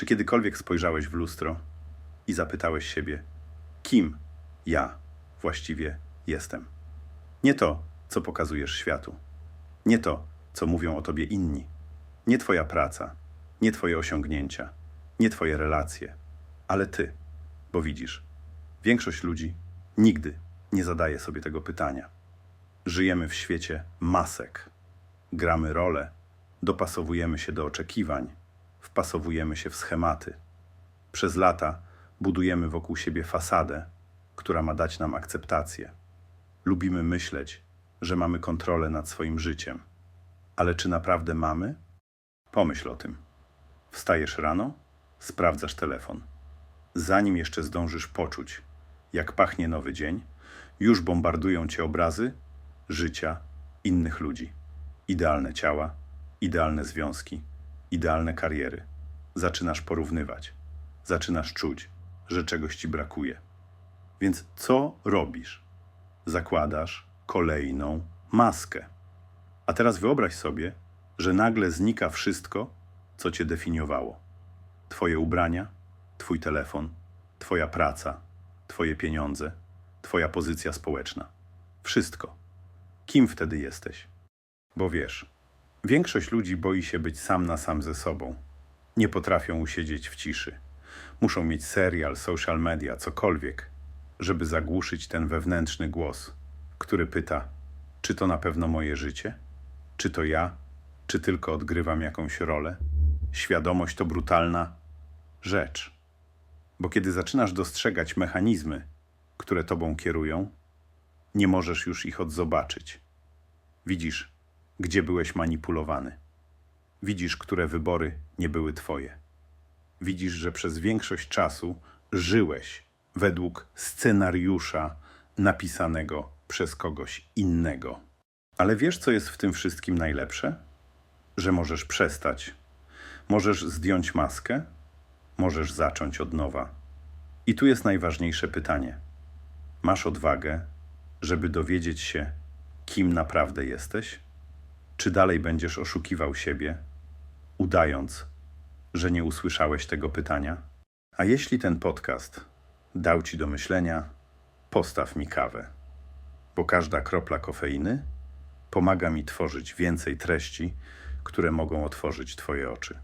Czy kiedykolwiek spojrzałeś w lustro i zapytałeś siebie, kim ja właściwie jestem? Nie to, co pokazujesz światu, nie to, co mówią o tobie inni, nie twoja praca, nie twoje osiągnięcia, nie twoje relacje, ale ty, bo widzisz, większość ludzi nigdy nie zadaje sobie tego pytania. Żyjemy w świecie masek. Gramy role, dopasowujemy się do oczekiwań, wpasowujemy się w schematy. Przez lata budujemy wokół siebie fasadę, która ma dać nam akceptację. Lubimy myśleć, że mamy kontrolę nad swoim życiem. Ale czy naprawdę mamy? Pomyśl o tym. Wstajesz rano, sprawdzasz telefon. Zanim jeszcze zdążysz poczuć, jak pachnie nowy dzień, już bombardują cię obrazy życia innych ludzi. Idealne ciała, idealne związki, idealne kariery. Zaczynasz porównywać, zaczynasz czuć, że czegoś ci brakuje. Więc co robisz? Zakładasz kolejną maskę. A teraz wyobraź sobie, że nagle znika wszystko, co cię definiowało. Twoje ubrania, twój telefon, twoja praca, twoje pieniądze, twoja pozycja społeczna. Wszystko. Kim wtedy jesteś? Bo wiesz, większość ludzi boi się być sam na sam ze sobą. Nie potrafią usiedzieć w ciszy. Muszą mieć serial, social media, cokolwiek, żeby zagłuszyć ten wewnętrzny głos, który pyta: czy to na pewno moje życie? Czy to ja? Czy tylko odgrywam jakąś rolę? Świadomość to brutalna rzecz. Bo kiedy zaczynasz dostrzegać mechanizmy, które tobą kierują, nie możesz już ich odzobaczyć. Widzisz, gdzie byłeś manipulowany. Widzisz, które wybory nie były twoje. Widzisz, że przez większość czasu żyłeś według scenariusza napisanego przez kogoś innego. Ale wiesz, co jest w tym wszystkim najlepsze? Że możesz przestać. Możesz zdjąć maskę, możesz zacząć od nowa. I tu jest najważniejsze pytanie. Masz odwagę, żeby dowiedzieć się, kim naprawdę jesteś? Czy dalej będziesz oszukiwał siebie, udając, że nie usłyszałeś tego pytania? A jeśli ten podcast dał ci do myślenia, postaw mi kawę, bo każda kropla kofeiny pomaga mi tworzyć więcej treści, które mogą otworzyć Twoje oczy.